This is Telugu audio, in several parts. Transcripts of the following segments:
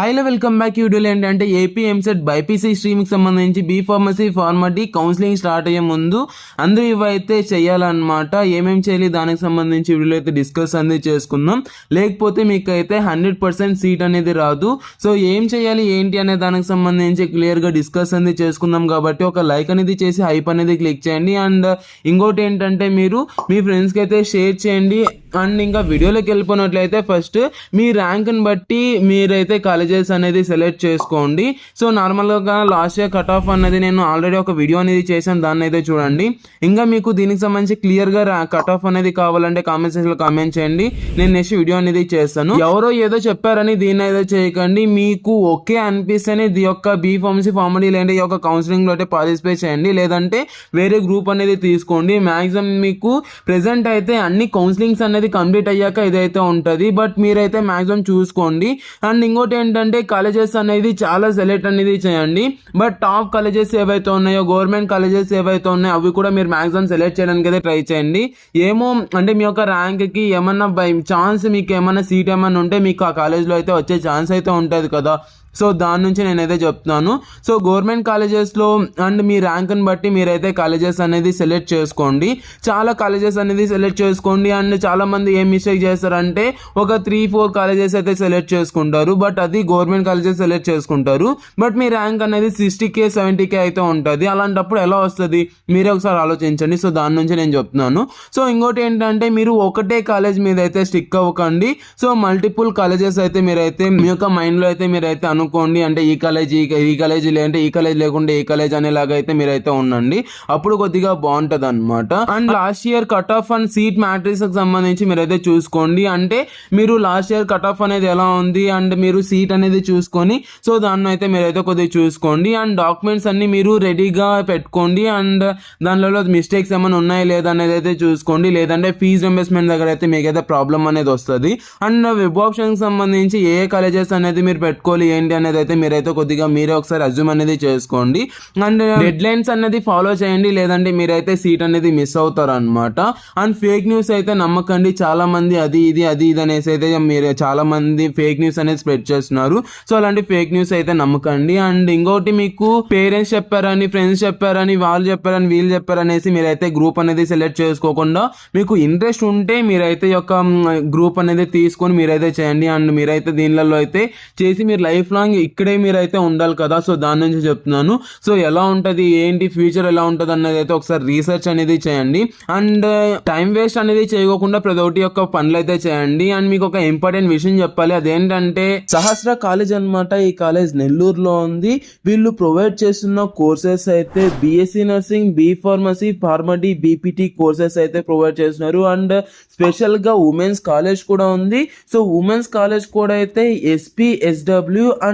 హైలో వెల్కమ్ బ్యాక్ వీడియోలు ఏంటంటే ఏపీ ఎంసెట్ బైపీసీ స్ట్రీమ్కి సంబంధించి B pharmacy PharmD counselling start అయ్యే ముందు అందరూ ఇవైతే చేయాలన్నమాట. ఏమేమి చేయాలి దానికి సంబంధించి వీడియోలో అయితే డిస్కస్ అనేది చేసుకుందాం. లేకపోతే మీకు అయితే హండ్రెడ్ పర్సెంట్ సీట్ అనేది రాదు. సో ఏం చేయాలి ఏంటి అనే దానికి సంబంధించి క్లియర్గా డిస్కస్ అనేది చేసుకుందాం కాబట్టి ఒక లైక్ అనేది చేసి హైప్ అనేది క్లిక్ చేయండి. అండ్ ఇంకోటి ఏంటంటే మీరు మీ ఫ్రెండ్స్కి అయితే షేర్ చేయండి. అండ్ ఇంకా వీడియోలోకి వెళ్ళిపోయినట్లయితే ఫస్ట్ మీ ర్యాంక్ని బట్టి మీరైతే కాలేజెస్ అనేది సెలెక్ట్ చేసుకోండి. సో నార్మల్గా లాస్ట్ ఇయర్ కట్ ఆఫ్ అనేది నేను ఆల్రెడీ ఒక వీడియో అనేది చేశాను. దాన్ని అయితే చూడండి. ఇంకా మీకు దీనికి సంబంధించి క్లియర్గా కట్ ఆఫ్ అనేది కావాలంటే కామెంట్ సెక్షన్లో కామెంట్ చేయండి. నేను నెక్స్ట్ వీడియో అనేది చేస్తాను. ఎవరో ఏదో చెప్పారని దీన్ని అయితే చేయకండి. మీకు ఓకే అనిపిస్తేనే ఈ యొక్క బీ ఫార్మసీ ఫార్మడీ లేదంటే ఈ యొక్క కౌన్సిలింగ్లో అయితే పార్టిసిపేట్ చేయండి. లేదంటే వేరే గ్రూప్ అనేది తీసుకోండి. మ్యాక్సిమం మీకు ప్రెసెంట్ అయితే అన్ని కౌన్సిలింగ్స్ అనేది కంప్లీట్ అయ్యాక ఇదైతే ఉంటుంది. బట్ మీరైతే మ్యాక్సిమం చూసుకోండి. అండ్ ఇంకోటి ఏంటంటే కాలేజెస్ అనేది చాలా సెలెక్ట్ అనేది చేయండి. బట్ టాప్ కాలేజెస్ ఏవైతే ఉన్నాయో గవర్నమెంట్ కాలేజెస్ ఏవైతే ఉన్నాయో అవి కూడా మీరు మ్యాక్సిమం సెలెక్ట్ చేయడానికి అయితే ట్రై చేయండి. ఏమో అంటే మీ యొక్క ర్యాంక్కి ఏమన్నా బై ఛాన్స్ మీకు ఏమన్నా సీట్ ఏమన్నా ఉంటే మీకు ఆ కాలేజ్లో అయితే వచ్చే ఛాన్స్ అయితే ఉంటుంది కదా. సో దాని నుంచి నేనైతే చెప్తున్నాను. సో గవర్నమెంట్ కాలేజెస్లో అండ్ మీ ర్యాంక్ని బట్టి మీరైతే కాలేజెస్ అనేది సెలెక్ట్ చేసుకోండి. చాలా కాలేజెస్ అనేది సెలెక్ట్ చేసుకోండి. అండ్ చాలామంది ఏం మిస్టేక్ చేస్తారంటే ఒక త్రీ ఫోర్ కాలేజెస్ అయితే సెలెక్ట్ చేసుకుంటారు. బట్ అది గవర్నమెంట్ కాలేజెస్ సెలెక్ట్ చేసుకుంటారు. బట్ మీ ర్యాంక్ అనేది సిక్స్టీ కే సెవెంటీ కే అయితే ఉంటుంది. అలాంటప్పుడు ఎలా వస్తుంది? మీరే ఒకసారి ఆలోచించండి. సో దాని నుంచి నేను చెప్తున్నాను. సో ఇంకోటి ఏంటంటే మీరు ఒకటే కాలేజ్ మీద అయితే స్టిక్ అవ్వకండి. సో మల్టిపుల్ కాలేజెస్ అయితే మీరైతే మీ యొక్క మైండ్లో అయితే మీరైతే అనుకోండి అంటే ఈ కాలేజ్ ఈ ఈ లేదంటే ఈ కాలేజ్ లేకుండా ఈ కాలేజ్ అనేలాగా అయితే మీరైతే ఉండండి. అప్పుడు కొద్దిగా బాగుంటుంది అనమాట and last year cut off and seat మ్యాట్రిక్స్కి సంబంధించి మీరైతే చూసుకోండి. అంటే మీరు లాస్ట్ ఇయర్ కట్ ఆఫ్ అనేది ఎలా ఉంది? అండ్ మీరు సీట్ అనేది చూసుకొని సో దాన్ని అయితే మీరైతే కొద్దిగా చూసుకోండి. అండ్ డాక్యుమెంట్స్ అన్ని మీరు రెడీగా పెట్టుకోండి. అండ్ దానిలో మిస్టేక్స్ ఏమైనా ఉన్నాయా లేదా అనేది అయితే చూసుకోండి. లేదంటే ఫీజు రింబర్స్మెంట్ దగ్గర అయితే మీకైతే ప్రాబ్లం అనేది వస్తుంది. అండ్ వెబ్ ఆప్షన్కి సంబంధించి ఏ కాలేజెస్ అనేది మీరు పెట్టుకోవాలి? ఏంటి అనేది అయితే మీరైతే కొద్దిగా మీరే ఒకసారి అజ్యూమ్ అనేది చేసుకోండి. అండ్ డెడ్ లైన్స్ అనేది ఫాలో చేయండి లేదంటే మీరైతే సీట్ అనేది మిస్ అవుతారు అనమాట అండ్ ఫేక్ న్యూస్ అయితే నమ్మకండి చాలా మంది అది ఇది అది ఇది అనేసి అయితే మీరు చాలా మంది ఫేక్ న్యూస్ అనేది స్ప్రెడ్ చేస్తున్నారు. సో అలాంటి ఫేక్ న్యూస్ అయితే నమ్మకండి. అండ్ ఇంకోటి మీకు పేరెంట్స్ చెప్పారని ఫ్రెండ్స్ చెప్పారని వాళ్ళు చెప్పారని వీళ్ళు చెప్పారనేసి మీరైతే గ్రూప్ అనేది సెలెక్ట్ చేసుకోకుండా మీకు ఇంట్రెస్ట్ ఉంటే మీరైతే ఈ యొక్క గ్రూప్ అనేది తీసుకొని మీరైతే చేయండి. అండ్ మీరైతే దీనిలలో అయితే చేసి మీరు లైఫ్లో లాంగ్ ఇక్కడే మీరైతే ఉండాలి కదా. సో దాని నుంచి చెప్తున్నాను. సో ఎలా ఉంటుంది? ఏంటి? ఫ్యూచర్ ఎలా ఉంటుంది? అన్నది అయితే ఒకసారి రీసెర్చ్ అనేది చేయండి. అండ్ టైం వేస్ట్ అనేది చేయకుండా ప్రతి ఒక్కటి యొక్క పనులు అయితే చేయండి. అండ్ మీకు ఒక ఇంపార్టెంట్ విషయం చెప్పాలి. అదేంటంటే సహస్ర కాలేజ్ అన్నమాట ఈ కాలేజ్ నెల్లూరులో ఉంది. వీళ్ళు ప్రొవైడ్ చేస్తున్న కోర్సెస్ అయితే BSc nursing B pharmacy PharmD BPT courses అయితే ప్రొవైడ్ చేస్తున్నారు. అండ్ స్పెషల్గా ఉమెన్స్ కాలేజ్ కూడా ఉంది. సో ఉమెన్స్ కాలేజ్ కూడా అయితే SP SW and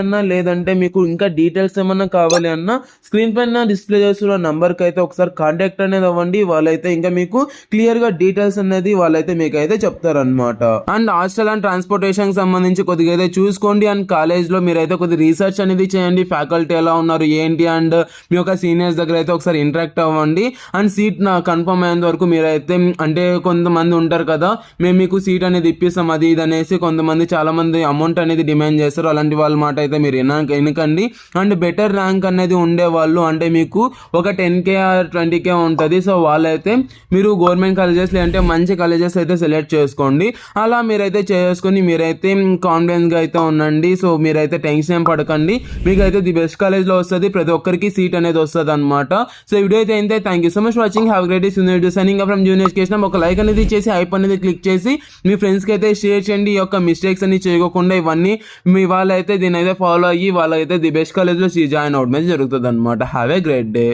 అన్నా లేదంటే మీకు ఇంకా డీటెయిల్స్ ఏమన్నా కావాలి అన్నా స్క్రీన్ పైన డిస్ప్లే చేస్తున్న నంబర్కి అయితే ఒకసారి కాంటాక్ట్ అనేది అవ్వండి. వాళ్ళైతే ఇంకా మీకు క్లియర్గా డీటెయిల్స్ అనేది వాళ్ళైతే మీకు అయితే చెప్తారనమాట అండ్ హాస్టల్ అండ్ ట్రాన్స్పోర్టేషన్కి సంబంధించి కొద్దిగా అయితే చూసుకోండి. అండ్ కాలేజ్లో మీరైతే కొద్ది రీసెర్చ్ అనేది చేయండి. ఫ్యాకల్టీ ఎలా ఉన్నారు ఏంటి? అండ్ మీ యొక్క సీనియర్స్ దగ్గర అయితే ఒకసారి ఇంటరాక్ట్ అవ్వండి. అండ్ సీట్ నా కన్ఫర్మ్ అయ్యేంత వరకు మీరైతే అంటే కొంతమంది ఉంటారు కదా మేము మీకు సీట్ అనేది ఇప్పిస్తాం అది ఇది అనేసి కొంతమంది చాలా మంది అమౌంట్ అనేది డిమాండ్ చేస్తారు. అలాంటి వాళ్ళ మాట అయితే మీరు విన వినకండి. అండ్ బెటర్ ర్యాంక్ అనేది ఉండేవాళ్ళు అంటే మీకు ఒక టెన్ కే ట్వంటీ కే ఉంటుంది. సో వాళ్ళైతే మీరు గవర్నమెంట్ కాలేజెస్ లేదంటే మంచి కాలేజెస్ అయితే సెలెక్ట్ చేసుకోండి. అలా మీరైతే చేసుకొని మీరైతే కాన్ఫిడెన్స్గా అయితే ఉండండి. సో మీరైతే టెన్షన్ ఏం పడకండి. మీకు అయితే ది బెస్ట్ కాలేజ్లో వస్తుంది. ప్రతి ఒక్కరికి సీట్ అనేది వస్తుంది అనమాట సో ఈ వీడియో అయితే అయితే thank you so much watching have great video signing from junior education ఒక లైక్ అనేది చేసి హైప్ అనేది క్లిక్ చేసి మీ ఫ్రెండ్స్కి అయితే షేర్ చేయండి. ఈ యొక్క మిస్టేక్స్ అని చేయకుండా ఇవన్నీ మీ వాళ్ళైతే దీని అయితే ఫాలో అయ్యి వాళ్ళైతే ది బెస్ట్ కాలేజ్లో జాయిన్ అవడం జరుగుతుంది అనమాట హ్యావ్ ఏ గ్రేట్ డే